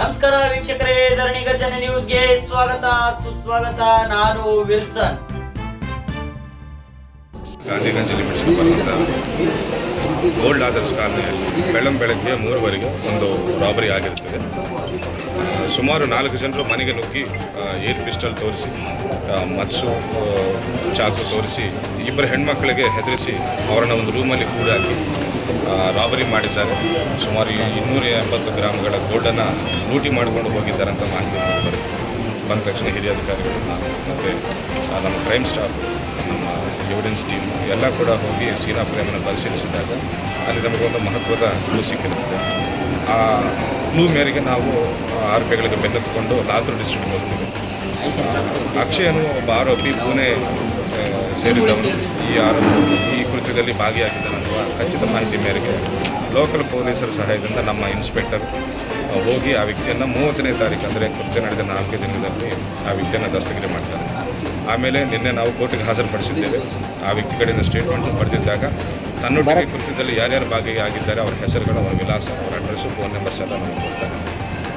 ನಮಸ್ಕಾರ ವೀಕ್ಷಕರೇ, ಧರಣಿ ಗರ್ಜನೆ ನ್ಯೂಸ್ಗೆ ಸ್ವಾಗತ, ಸುಸ್ವಾಗತ, ನಾನು ವಿಲ್ಸನ್. ಗೋಲ್ಡ್ ಆದರ್ಸ್ ಕಾಲನಿಯಲ್ಲಿ ಬೆಳ್ಳಂ ಬೆಳಗ್ಗೆ ಮೂರುವರೆಗೆ ಒಂದು ರಾಬರಿ ಆಗಿರುತ್ತದೆ. ಸುಮಾರು ನಾಲ್ಕು ಜನರು ಮನೆಗೆ ನುಗ್ಗಿ ಏರ್ ಪಿಸ್ಟಲ್ ತೋರಿಸಿ ಮತ್ಸು ಚಾಕು ತೋರಿಸಿ ಇಬ್ಬರು ಹೆಣ್ಮಕ್ಳಿಗೆ ಹೆದರಿಸಿ ಅವರನ್ನು ಒಂದು ರೂಮಲ್ಲಿ ಕೂಡಾಕಿ ರಾಬರಿ ಮಾಡಿದ್ದಾರೆ. ಸುಮಾರು ಇನ್ನೂರ ಎಂಬತ್ತು ಗ್ರಾಮ್ಗಳ ಗೋಲ್ಡನ್ನು ಲೂಟಿ ಮಾಡಿಕೊಂಡು ಹೋಗಿದ್ದಾರೆ ಅಂತ ಮಾಹಿತಿ ಬಂದ ತಕ್ಷಣ ಹಿರಿಯ ಅಧಿಕಾರಿಗಳು ಮತ್ತು ನಮ್ಮ ಕ್ರೈಮ್ ಸ್ಟಾಫ್, ನಮ್ಮ ಎವಿಡೆನ್ಸ್ ಟೀಮ್ ಎಲ್ಲ ಕೂಡ ಹೋಗಿ ಸೀನಾ ಪ್ರೇಮನ್ನು ಪರಿಶೀಲಿಸಿದಾಗ ಅಲ್ಲಿ ನಮಗೊಂದು ಮಹತ್ವದ ಕ್ಲೂ ಸಿಕ್ಕಿರುತ್ತೆ ಆ ಕ್ಲೂ ಮೇರೆಗೆ ನಾವು ಆರೋಪಿಗಳಿಗೆ ಬೆನ್ನತ್ಕೊಂಡು ಲಾತೂರು ಡಿಸ್ಟ್ರಿಕ್ಟ್ ಹೋಗ್ತೀವಿ. ಅಕ್ಷಯನು ಒಬ್ಬ ಆರೋಪಿ ಪುಣೆ ಆ, ಸೇರಿದವನು ಈ ಆರೋಪಿ ಈ ಕೃತ್ಯದಲ್ಲಿ ಭಾಗಿಯಾಗಿದ್ದಾನೆನ್ನುವ ಖಚಿತ ಮಾಹಿತಿ ಮೇರೆಗೆ ಲೋಕಲ್ ಪೊಲೀಸರ ಸಹಾಯದಿಂದ ನಮ್ಮ ಇನ್ಸ್ಪೆಕ್ಟರ್ ಹೋಗಿ ಆ ವ್ಯಕ್ತಿಯನ್ನು ಮೂವತ್ತನೇ ತಾರೀಕು ಅಂದರೆ ಕೃತ್ಯ ನಡೆದ ನಾಲ್ಕು ದಿನದಲ್ಲಿ ಆ ವ್ಯಕ್ತಿಯನ್ನು ದಸ್ತಗಿರಿ ಮಾಡ್ತಾರೆ. ಆಮೇಲೆ ನಿನ್ನೆ ನಾವು ಕೋರ್ಟಿಗೆ ಹಾಜರುಪಡಿಸಿದ್ದೇವೆ. ಆ ವ್ಯಕ್ತಿ ಕಡೆಯಿಂದ ಸ್ಟೇಟ್ಮೆಂಟ್ ಪಡೆದಿದ್ದಾಗ ತನ್ನೊಟ್ಟಿಗೆ ಕೃತ್ಯದಲ್ಲಿ ಯಾರ್ಯಾರು ಭಾಗಿಯಾಗಿದ್ದಾರೆ ಅವರ ಹೆಸರುಗಳು ಅವರ ವಿಳಾಸ ಅವರ ಅಡ್ರೆಸ್ಸು ಫೋನ್ ನಂಬರ್ಸ್ ಎಲ್ಲ ನಮಗೆ ಕೊಡ್ತಾರೆ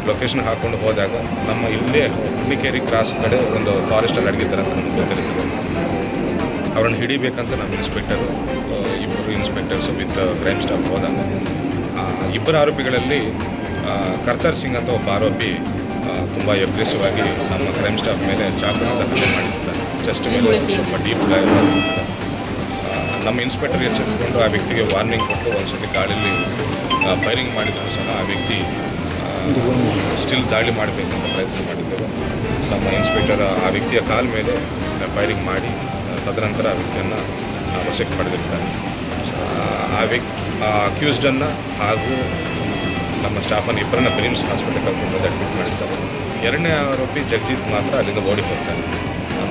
ಲೊಕೇಶನ್ ಹಾಕ್ಕೊಂಡು ಹೋದಾಗ ನಮ್ಮ ಇಲ್ಲೇ ಹುಣ್ಣಿಕೇರಿ ಕ್ರಾಸ್ ಕಡೆ ಒಂದು ಫಾರೆಸ್ಟಲ್ಲಿ ಅಡಗಿದ್ದಾರೆ ಅಂತ ನಮಗೆ ಗೊತ್ತಿರ್ತದೆ ಅವರನ್ನು ಹಿಡಿಬೇಕಂತ ನಮ್ಮ ಇನ್ಸ್ಪೆಕ್ಟರು ಇಬ್ಬರು ಇನ್ಸ್ಪೆಕ್ಟರ್ಸ್ ವಿತ್ ಕ್ರೈಮ್ ಸ್ಟಾಫ್ ಹೋದಾಗ ಇಬ್ಬರು ಆರೋಪಿಗಳಲ್ಲಿ ಕರ್ತಾರ್ ಸಿಂಗ್ ಅಂತ ಒಬ್ಬ ಆರೋಪಿ ತುಂಬ ಎಗ್ರೆಸಿವ್ ಆಗಿ ನಮ್ಮ ಕ್ರೈಮ್ ಸ್ಟಾಫ್ ಮೇಲೆ ಚಾಕು ಹಲ್ಲೆ ಮಾಡಿರ್ತಾರೆ ಚೆಸ್ಟ್ ಮೇಲೆ ಸ್ವಲ್ಪ ಡೀಪ್ ನಮ್ಮ ಇನ್ಸ್ಪೆಕ್ಟರ್ ಎಚ್ಚೆತ್ತುಕೊಂಡು ಆ ವ್ಯಕ್ತಿಗೆ ವಾರ್ನಿಂಗ್ ಕೊಟ್ಟು ಒಂದ್ಸತಿ ಗಾಳಿಯಲ್ಲಿ ಫೈರಿಂಗ್ ಮಾಡಿದ್ರು ಸಹ ಆ ವ್ಯಕ್ತಿ ಸ್ಟಿಲ್ ದಾಳಿ ಮಾಡಬೇಕಂತ ಪ್ರಯತ್ನ ಮಾಡಿದ್ದೇವೆ ನಮ್ಮ ಇನ್ಸ್ಪೆಕ್ಟರ್ ಆ ವ್ಯಕ್ತಿಯ ಕಾಲ ಮೇಲೆ ಫೈರಿಂಗ್ ಮಾಡಿ ತದನಂತರ ಆ ವ್ಯಕ್ತಿಯನ್ನು ವಶಕ್ಕೆ ಪಡೆದಿರ್ತಾರೆ. ಆ, ವ್ಯಕ್ ವ್ಯಕ್ತಿ ಆ ಅಕ್ಯೂಸ್ಡನ್ನು ಹಾಗೂ ನಮ್ಮ ಸ್ಟಾಫನ್ನು ಇಬ್ಬರನ್ನ ಫಿಲಿಮ್ಸ್ ಹಾಸ್ಪಿಟಲ್ ಕರ್ಕೊಂಡು ಹೋಗಿ ಅಡ್ಮಿಟ್ ಮಾಡಿರ್ತಾರೆ ಎರಡನೇ ಆರೋಪಿ ಜಗಜಿತ್ ಮಾತ್ರ ಅಲ್ಲಿಂದ ಓಡಿ ಹೋಗ್ತಾರೆ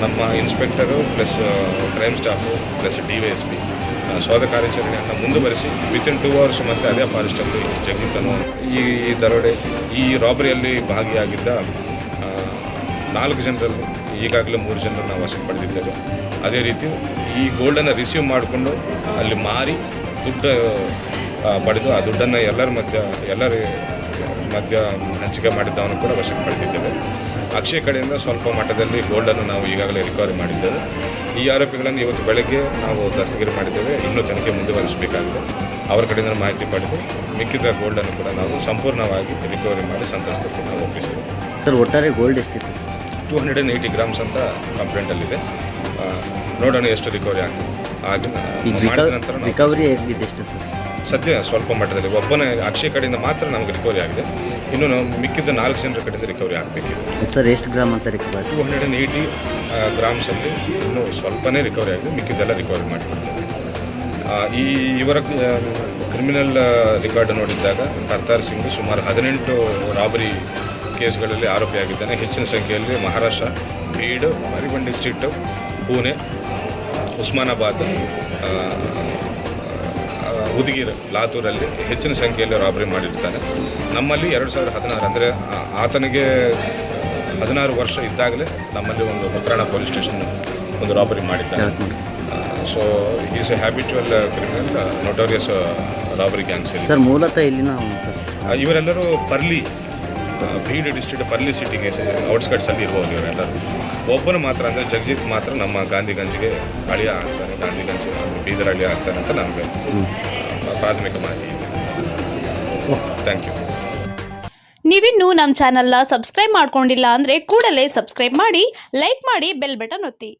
ನಮ್ಮ inspector plus crime staff plus D Y S P ಶೋಧ ಕಾರ್ಯಾಚರಣೆಯನ್ನು ಮುಂದುವರಿಸಿ ವಿತಿನ್ ಟೂ ಅವರ್ಸ್ ಮತ್ತೆ ಅದೇ ಫಾರೆಸ್ಟಲ್ಲಿ ಜಗಜಿತನು ಈ ದರೋಡೆ ಈ ರಾಬರಿಯಲ್ಲಿ ಭಾಗಿಯಾಗಿದ್ದ ನಾಲ್ಕು ಜನರಲ್ಲಿ, ಈಗಾಗಲೇ ಮೂರು ಜನರು ನಾವು ವಶಕ್ಕೆ ಪಡೆದಿದ್ದೇವೆ. ಅದೇ ರೀತಿ ಈ ಗೋಲ್ಡನ್ನು ರಿಸೀವ್ ಮಾಡಿಕೊಂಡು ಅಲ್ಲಿ ಮಾರಿ ದುಡ್ಡು ಪಡೆದು ಆ ದುಡ್ಡನ್ನು ಎಲ್ಲರ ಮಧ್ಯ ಎಲ್ಲರ ಮಧ್ಯ ಹಂಚಿಕೆ ಮಾಡಿದ್ದವನ್ನು ಕೂಡ ವಶಕ್ಕೆ ಪಡೆದಿದ್ದೇವೆ. ಅಕ್ಷಯ ಕಡೆಯಿಂದ ಸ್ವಲ್ಪ ಮಟ್ಟದಲ್ಲಿ ಗೋಲ್ಡನ್ನು ನಾವು ಈಗಾಗಲೇ ರಿಕವರಿ ಮಾಡಿದ್ದೇವೆ. ಈ ಆರೋಪಿಗಳನ್ನು ಇವತ್ತು ಬೆಳಗ್ಗೆ ನಾವು ದಸ್ತಗಿರಿ ಮಾಡಿದ್ದೇವೆ. ಇನ್ನೂ ತನಿಖೆ ಮುಂದುವರಿಸಬೇಕಾಗಿದೆ. ಅವರ ಕಡೆಯಿಂದ ಮಾಹಿತಿ ಪಡೆದು ಮಿಕ್ಕಿದ ಗೋಲ್ಡನ್ನು ಕೂಡ ನಾವು ಸಂಪೂರ್ಣವಾಗಿ ರಿಕವರಿ ಮಾಡಿ ಸಂತ್ರಸ್ತರಿಗೆ ನಾವು ಒಪ್ಪಿಸಿದ್ದೇವೆ. ಸರ್, ಒಟ್ಟಾರೆ ಗೋಲ್ಡ್ ಎಷ್ಟಿತ್ತು? Two hundred and eighty grams ಅಂತ ಕಂಪ್ಲೇಂಟಲ್ಲಿದೆ ನೋಡೋಣ ಎಷ್ಟು ರಿಕವರಿ ಆಗ್ತದೆ. ಆಗ ಮಾಡಿದ ನಂತರ ನಾವು ರಿಕವರಿ ಆಗಿದೆ ಎಷ್ಟು ಸರ್? ಸದ್ಯ ಸ್ವಲ್ಪ ಮಟ್ಟದಲ್ಲಿ ಒಬ್ಬನ ಅಕ್ಷಯ ಕಡೆಯಿಂದ ಮಾತ್ರ ನಮಗೆ ರಿಕವರಿ ಆಗಿದೆ. ಇನ್ನು ನಾವು ಮಿಕ್ಕಿದ ನಾಲ್ಕು ಜನರ ಕಡೆಯಿಂದ ರಿಕವರಿ ಆಗಬೇಕು ಸರ್ ಎಷ್ಟು ಗ್ರಾಮ್ ಅಂತ recovery two hundred and eighty ಗ್ರಾಮ್ಸಲ್ಲಿ ಇನ್ನೂ ಸ್ವಲ್ಪನೇ ರಿಕವರಿ ಆಗಿದೆ. ಮಿಕ್ಕಿದ್ದೆಲ್ಲ ರಿಕವರಿ ಮಾಡಿಕೊಡ್ತೇವೆ. ಈ ಇವರ ಕ್ರಿಮಿನಲ್ ರೆಕಾರ್ಡ್ ನೋಡಿದ್ದಾಗ ಕರ್ತಾರ್ ಸಿಂಗ್ ಸುಮಾರು ಹದಿನೆಂಟು ರಾಬರಿ ಕೇಸ್ಗಳಲ್ಲಿ ಆರೋಪಿಯಾಗಿದ್ದಾನೆ. ಹೆಚ್ಚಿನ ಸಂಖ್ಯೆಯಲ್ಲಿ ಮಹಾರಾಷ್ಟ್ರ ಬೀಡು ಮರಿಬಂಡ್ ಡಿಸ್ಟ್ರಿಕ್ಟ್ ಪುಣೆ ಉಸ್ಮಾನಾಬಾದ್ ಉದಗಿರ್ ಲಾತೂರಲ್ಲಿ ಹೆಚ್ಚಿನ ಸಂಖ್ಯೆಯಲ್ಲಿ ರಾಬರಿ ಮಾಡಿರ್ತಾನೆ. ನಮ್ಮಲ್ಲಿ ಎರಡು ಸಾವಿರದ ಹದಿನಾರು ಅಂದರೆ ಆತನಿಗೆ ಹದಿನಾರು ವರ್ಷ ಇದ್ದಾಗಲೇ ನಮ್ಮಲ್ಲಿ ಒಂದು ಪ್ರಕರಣ ಪೊಲೀಸ್ ಸ್ಟೇಷನ್ ಒಂದು ರಾಬರಿ ಮಾಡಿದ್ದಾನೆ. So is a habitual criminal notorious robbery gangs sir ಮೂಲತಃ ಇಲ್ಲಿನ ಇವರೆಲ್ಲರೂ ಪರ್ಲಿ. ಆ, ಬೀಡ್ ಡಿಸ್ಟ್ರಿಕ್ಟ್ ಪರ್ಲಿ ಸಿಟಿಗೆ ಔಟ್ಸ್ಕಟ್ಸಲ್ಲಿ ಇರ್ಬೋದು ಇವರೆಲ್ಲರೂ. ಒಬ್ಬನು ಮಾತ್ರ ಅಂದರೆ ಜಗಜಿತ್ ಮಾತ್ರ ನಮ್ಮ ಗಾಂಧಿಗಂಜ್ಗೆ ಅಳಿಯ ಆಗ್ತಾನೆ ಗಾಂಧಿಗಂಜ್ ಬೀದರ್ ಅಳಿಯ ಆಗ್ತಾನೆ ಅಂತ ನಮಗೆ ಆ, ಪ್ರಾಥಮಿಕ ಮಾಹಿತಿ ಇದೆ. ಥ್ಯಾಂಕ್ ಯು ನೀವಿನ್ನೂ ನಮ್ಮ ಚಾನಲ್ನ ಸಬ್ಸ್ಕ್ರೈಬ್ ಮಾಡ್ಕೊಂಡಿಲ್ಲ ಅಂದರೆ ಕೂಡಲೇ ಸಬ್ಸ್ಕ್ರೈಬ್ ಮಾಡಿ ಲೈಕ್ ಮಾಡಿ ಬೆಲ್ ಬಟನ್ ಒತ್ತಿ.